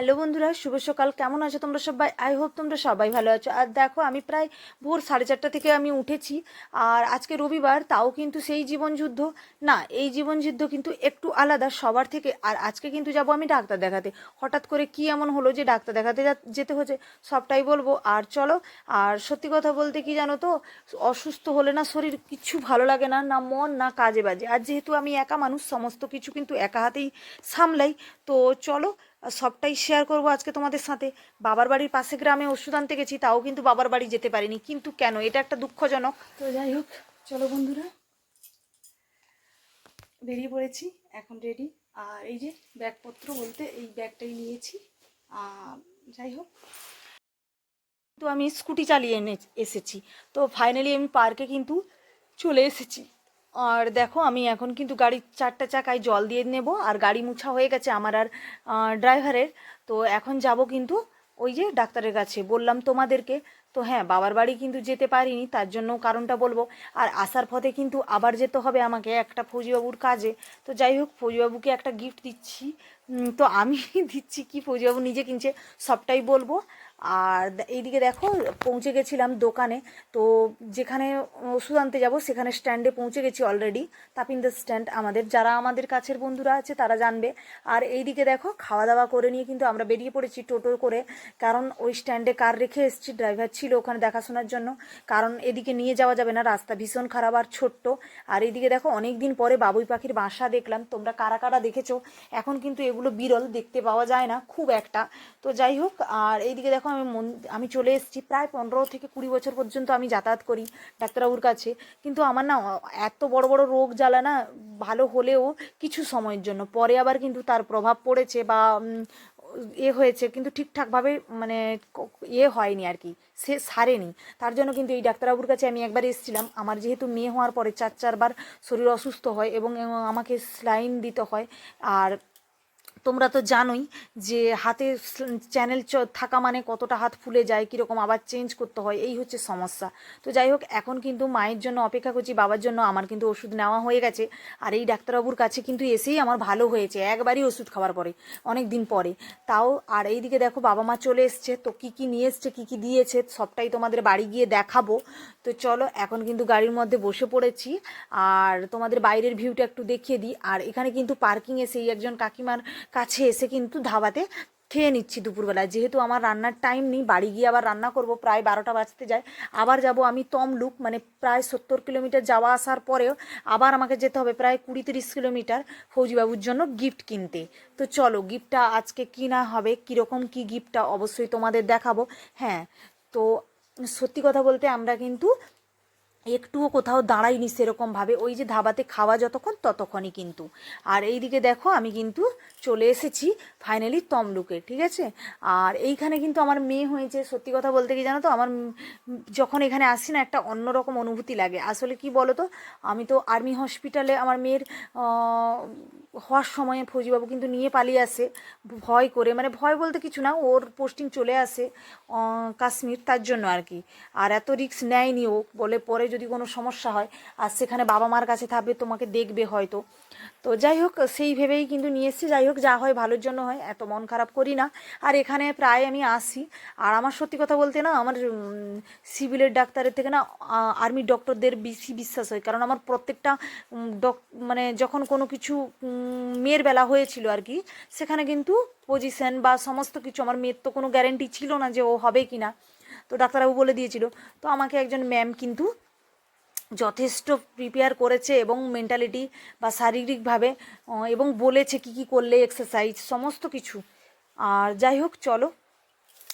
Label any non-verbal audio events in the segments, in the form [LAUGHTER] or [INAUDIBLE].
Hello বন্ধুরা, শুভ সকাল। কেমন আছো তোমরা সবাই? আই হোপ তোমরা সবাই ভালো আছো। আর দেখো, আমি প্রায় ভোর সাড়ে চারটা থেকে আমি উঠেছি। আর আজকে রবিবার, তাও কিন্তু সেই জীবন যুদ্ধ। না, এই জীবন যুদ্ধ কিন্তু একটু আলাদা সবার থেকে। আর আজকে কিন্তু যাব আমি ডাক্তার দেখাতে। হঠাৎ করে কি এমন হলো যে ডাক্তার দেখাতে যেতে হচ্ছে, সবটাই বলব। আর চলো, আর সত্যি কথা বলতে কি জানো তো, অসুস্থ হলে না শরীর কিচ্ছু ভালো লাগে না না মন, না কাজে বাজে। আর যেহেতু আমি একা মানুষ, সমস্ত কিছু কিন্তু একা হাতেই সামলাই। তো চলো সবটাই শেয়ার করব আজকে তোমাদের সাথে। বাবার বাড়ির পাশে গ্রামে ওষুধ আনতে গেছি, তাও কিন্তু বাবার বাড়ি যেতে পারিনি। কিন্তু কেন? এটা একটা দুঃখজনক। তো যাই হোক, চলো বন্ধুরা। বেরিয়ে পড়েছি, এখন রেডি আর এই যে ব্যাগপত্র বলতে এই ব্যাগটাই নিয়েছি। যাই হোক। তো আমি স্কুটি চালিয়ে এনে এসেছি। তো ফাইনালি আমি পার্কে কিন্তু চলে এসেছি। আর দেখো, আমি এখন কিন্তু গাড়ির চারটা চাকায় জল দিয়ে নেব, আর গাড়ি মুছা হয়ে গেছে আমার আর ড্রাইভারের। তো এখন যাব কিন্তু ওই যে ডাক্তারের কাছে। বললাম তোমাদেরকে, তো হ্যাঁ বাবার বাড়ি কিন্তু যেতে পারিনি, তার জন্য কারণটা বলব। আর আসার পথে কিন্তু আবার যেতে হবে আমাকে একটা ফৌজিবাবুর কাজে। তো যাই হোক, ফৌজিবাবুকে একটা গিফট দিচ্ছি। তো আমি [LAUGHS] দিচ্ছি কি, ফৌজিবাবু নিজে কিনছে, সবটাই বলব। আর এইদিকে দেখো, পৌঁছে গেছিলাম দোকানে। তো যেখানে ওষুধ আনতে যাব, সেখানে স্ট্যান্ডে পৌঁছে গেছি অলরেডি তাপিন্দর স্ট্যান্ড আমাদের যারা আমাদের কাছের বন্ধুরা আছে, তারা জানবে। আর এইদিকে দেখো খাওয়া দাওয়া করে নিয়ে কিন্তু আমরা বেরিয়ে পড়েছি টোটো করে। কারণ ওই স্ট্যান্ডে কার রেখে এসেছি? ড্রাইভার ছিল ওখানে দেখাশোনার জন্য। কারণ এদিকে নিয়ে যাওয়া যাবে না, রাস্তা ভীষণ খারাপ আর ছোট্ট। আর এইদিকে দেখো অনেক দিন পরে বাবুই পাখির বাসা দেখলাম। তোমরা কারা কারা দেখেছ? এখন কিন্তু এগুলো বিরল, দেখতে পাওয়া যায় না, খুব একটা। তো যাই হোক, আর এইদিকে দেখো আমি মন, আমি চলে এসেছি। প্রায় পনেরো থেকে কুড়ি বছর পর্যন্ত আমি যাতায়াত করি ডাক্তারবাবুর কাছে। কিন্তু আমার না এত বড় বড় রোগ জ্বালা না ভালো হলেও কিছু সময়ের জন্য। পরে আবার কিন্তু তার প্রভাব পড়েছে বা এ হয়েছে। কিন্তু ঠিকঠাকভাবে মানে ইয়ে হয়নি আর কি। সে সারেনি। তার জন্য কিন্তু এই ডাক্তারবাবুর কাছে আমি একবার এসেছিলাম। আমার যেহেতু মেয়ে হওয়ার পরে চার চারবার শরীর অসুস্থ হয় এবং আমাকে স্লাইন দিতে হয়। আর তোমরা তো জানোই যে হাতে চ্যানেল থাকা মানে কতটা হাত ফুলে যায়, কীরকম আবার চেঞ্জ করতে হয়, এই হচ্ছে সমস্যা। তো যাই হোক, এখন কিন্তু মায়ের জন্য অপেক্ষা করছি, বাবার জন্য আমার কিন্তু ওষুধ নেওয়া হয়ে গেছে, আর এই ডাক্তারবাবুর কাছে কিন্তু এসেই আমার ভালো হয়েছে, একবারই ওষুধ খাওয়ার পরে অনেক দিন পরে। তাও, আর এই দিকে দেখো, বাবা মা চলে এসছে, তো কী কী নিয়ে এসছে, কী কী দিয়েছে, সবটাই তোমাদের বাড়ি গিয়ে দেখাবো। তো চলো, এখন কিন্তু গাড়ির মধ্যে বসে পড়েছি, আর তোমাদের বাইরের ভিউটা একটু দেখিয়ে দিই। আর এখানে কিন্তু পার্কিংয়ে সেই একজন কাকিমার কাছে এসে কিন্তু ধাবাতে খেয়ে নিচ্ছি দুপুরবেলা যেহেতু আমার রান্নার টাইম নেই, বাড়ি গিয়ে আবার রান্না করব, প্রায় বারোটা বাজতে যায়। আবার যাব আমি তমলুক মানে প্রায় সত্তর কিলোমিটার যাওয়া আসার পরেও আবার আমাকে যেতে হবে প্রায় কুড়ি তিরিশ কিলোমিটার ফৌজিবাবুর জন্য গিফট কিনতে। তো চলো গিফটটা আজকে কিনা হবে, কীরকম কী গিফটটা অবশ্যই তোমাদের দেখাবো। হ্যাঁ তো সত্যি কথা বলতে আমরা কিন্তু একটুও কোথাও দাঁড়াইনি সেরকমভাবে। ওই যে ধাবাতে খাওয়া যতক্ষণ, ততক্ষণই কিন্তু। আর এইদিকে দেখো, আমি কিন্তু চলে এসেছি ফাইনালি তমলুকে, ঠিক আছে? আর এইখানে কিন্তু আমার মেয়ে হয়েছে। সত্যি কথা বলতে কি জানো তো, আমার যখন এখানে আসি না, একটা অন্যরকম অনুভূতি লাগে। আসলে কি বলো তো আমি তো আর্মি হসপিটালে আমার মেয়ের হওয়ার সময়ে ফৌজিবাবু কিন্তু নিয়ে পালিয়ে আসে, ভয় করে। মানে ভয় বলতে কিছু না, ওর পোস্টিং চলে আসে কাশ্মীর, তার জন্য আর কি। আর এত রিস্ক নেয়নি ও, বলে পরে যদি কোনো সমস্যা হয়, আর সেখানে বাবা মার কাছে থাকবে, তোমাকে দেখবে হয়তো। তো যাই হোক, সেই ভেবেই কিন্তু নিয়ে এসেছি। যাই হোক, যা হয় ভালোর জন্য হয়, এত মন খারাপ করি না। আর এখানে প্রায় আমি আসি। আর আমার সত্যি কথা বলতে না, আমার সিভিলের ডাক্তারের থেকে না আর্মি ডক্টরদের বেশি বিশ্বাস হয়। কারণ আমার প্রত্যেকটা ডক মানে যখন কোনো কিছু মেয়ের বেলা হয়েছিল আর কি, সেখানে কিন্তু পজিশন বা সমস্ত কিছু আমার মেয়ের তো কোনো গ্যারেন্টি ছিল না যে ও হবে কি না তো ডাক্তারবাবু বলে দিয়েছিল। তো আমাকে একজন ম্যাম কিন্তু যথেষ্ট প্রিপেয়ার করেছে এবং মেন্টালিটি বা শারীরিকভাবে এবং বলেছে কি কি করলে এক্সারসাইজ সমস্ত কিছু। আর যাই হোক, চলো।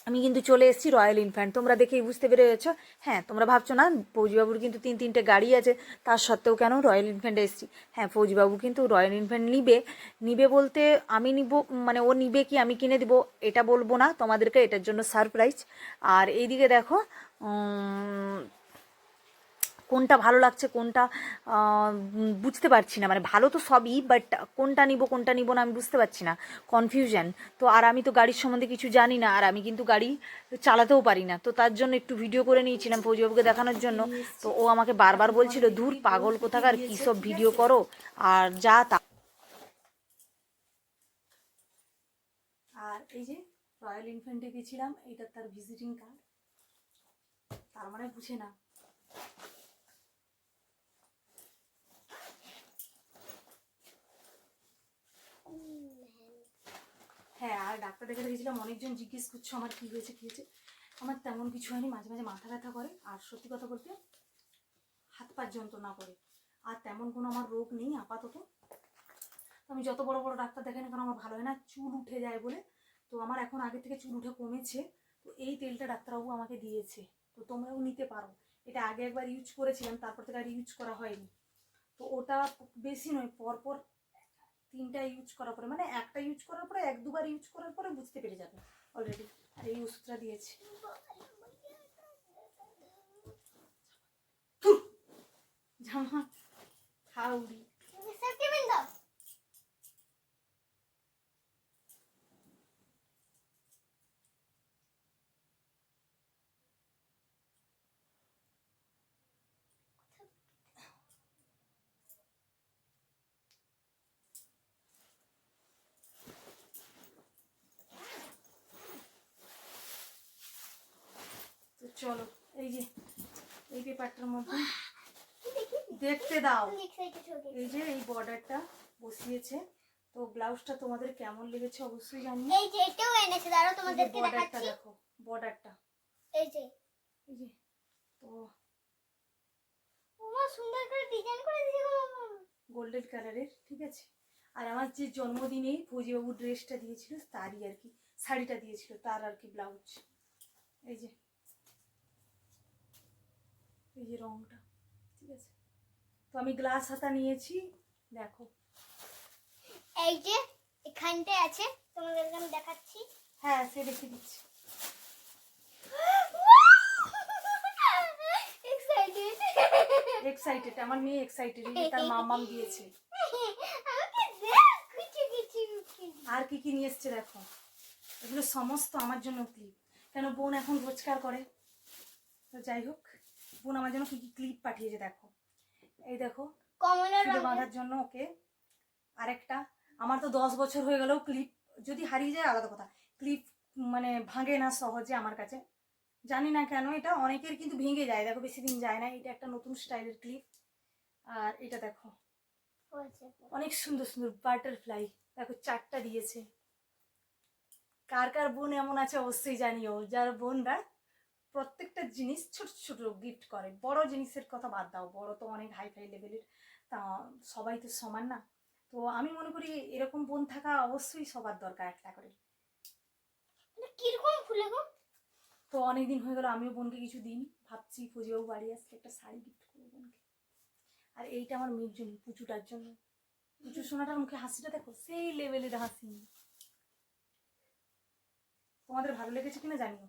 আমি কিন্তু চলে এসেছি রয়্যাল ইনফ্যান্ট তোমরা দেখেই বুঝতে পেরে গেছো হ্যাঁ তোমরা ভাবছ না, ফৌজিবাবুর কিন্তু তিন তিনটে গাড়ি আছে। তার সত্ত্বেও কেন রয়্যাল ইনফ্যান্টে এসেছি? হ্যাঁ ফৌজিবাবু কিন্তু রয়্যাল ইনফ্যান্ট নিবে। নিবে বলতে আমি নিব মানে ও নিবে কি আমি কিনে দিব, এটা বলব না। তোমাদেরকে এটার জন্য সারপ্রাইজ আর এইদিকে দেখো কোনটা ভালো লাগছে, কোনটা বুঝতে পারছি না। মানে ভালো তো সবই বাট কোনটা নিব কোনটা নিব না আমি বুঝতে পারছি না। কনফিউশন তো আর আমি তো গাড়ির সম্বন্ধে কিছু জানি না, আর আমি কিন্তু গাড়ি চালাতেও পারি না। তো তার জন্য একটু ভিডিও করে নিয়েছিলাম ফৌজিবাবুকে দেখানোর জন্য। তো ও আমাকে বারবার বলছিল, ধুর, পাগল কোথাকার, কী সব ভিডিও করো? আর যা তা আর এই যে রয়্যাল ইনফেন্টে গেছিলাম, এইটা তার ভিজিটিং কার্ড তার মানে বুঝে না হ্যাঁ আর ডাক্তার দেখাতে গেছিলাম, অনেকজন জিজ্ঞেস করছ আমার কি হয়েছে কি হয়েছে। আমার তেমন কিছু হয়নি, মাঝে মাঝে মাথা ব্যথা করে। আর সত্যি কথা বলতে, হাত পা যন্ত্রণা করে। আর তেমন কোনো আমার রোগ নেই আপাতত। আমি যত বড় বড় ডাক্তার দেখাই না কারণ আমার ভালো হয় না, চুল উঠে যায় বলে। তো আমার এখন আগে থেকে চুল উঠে কমেছে। তো এই তেলটা ডাক্তারবাবু আমাকে দিয়েছে। তো তোমরাও নিতে পারো। এটা আগে একবার ইউজ করেছিলাম, তারপর থেকে আর ইউজ করা হয়নি। তো ওটা বেশি নয়, পরপর তিনটা ইউজ করার পরে মানে একটা ইউজ করার পরে, এক দুবার ইউজ করার পরে বুঝতে পেরে যাবে অলরেডি আর এই ওষুধটা দিয়েছি। জামা, হাউড়ি তো চলো এই যে এই পেপারটার মধ্যে। দেখতে দাও। এই যে এই বর্ডারটা বসিয়েছে। তো ব্লাউজটা তোমাদের কেমন লেগেছে অবশ্যই জানিও। এই যে এটাও এনেছে দাঁড়াও তোমাদেরকে দেখাচ্ছি। দেখো বর্ডারটা। এই যে। এই যে তো ওমা সুন্দর করে ডিজাইন করে দিয়েছে গোল্ডেন কালারের ঠিক আছে? আর আমার যে জন্মদিনেই ফৌজিবাবু ড্রেসটা দিয়েছিল তারই আর কি শাড়িটা দিয়েছিল তার আর কি ব্লাউজ। এই যে এই যে রংটা ঠিক আছে? তো আমি গ্লাস হাতা নিয়েছি দেখো। এই যে এখানটায় আছে তোমাদেরকে আমি দেখাচ্ছি। হ্যাঁ সে রেখে দিচ্ছি। এক্সাইটেড আমার মেয়ে এক্সাইটেড এই তার মামাম দিয়েছে। দেখ আর কি কি নিয়ে এসছে দেখো? এগুলো সমস্ত আমার জন্য ক্লিপ কেন বোন এখন রোজগার করে? তো যাই হোক। বোন আমার জন্য কি কি ক্লিপ পাঠিয়েছে দেখো। এই দেখো চুলে বাঁধার জন্য ওকে আরেকটা। আমার তো দশ বছর হয়ে গেলেও ক্লিপ যদি হারিয়ে যায় আলাদা কথা। ক্লিপ মানে ভাঙে না সহজে আমার কাছে। জানি না কেন এটা অনেকের কিন্তু ভেঙে যায়। দেখো বেশি দিন যায় না এটা একটা নতুন স্টাইলের ক্লিপ আর এটা দেখো অনেক সুন্দর সুন্দর বাটারফ্লাই দেখো চারটা দিয়েছে। কার কার বোন এমন আছে অবশ্যই জানিও। যার বোনরা প্রত্যেকটা জিনিস ছোট ছোট গিফট করে। বড় জিনিসের কথা বাদ দাও বড় তো অনেক হাই ফাই লেভেলের তা সবাই তো সমান না। তো আমি মনে করি এরকম বোন থাকা অবশ্যই সবার দরকার একটা করে। কীরকম ফুলে গো? তো অনেকদিন হয়ে গেল আমিও বোনকে কিছু দিইনি। ভাবছি পুজোও বাড়ি আসলে একটা শাড়ি গিফট করব বোনকে। আর এইটা আমার মেয়ের জন্য পুজোটার জন্য। পুজো সোনাটার মুখে হাসিটা দেখো সেই লেভেলের হাসি। তোমাদের ভালো লেগেছে কিনা জানিও।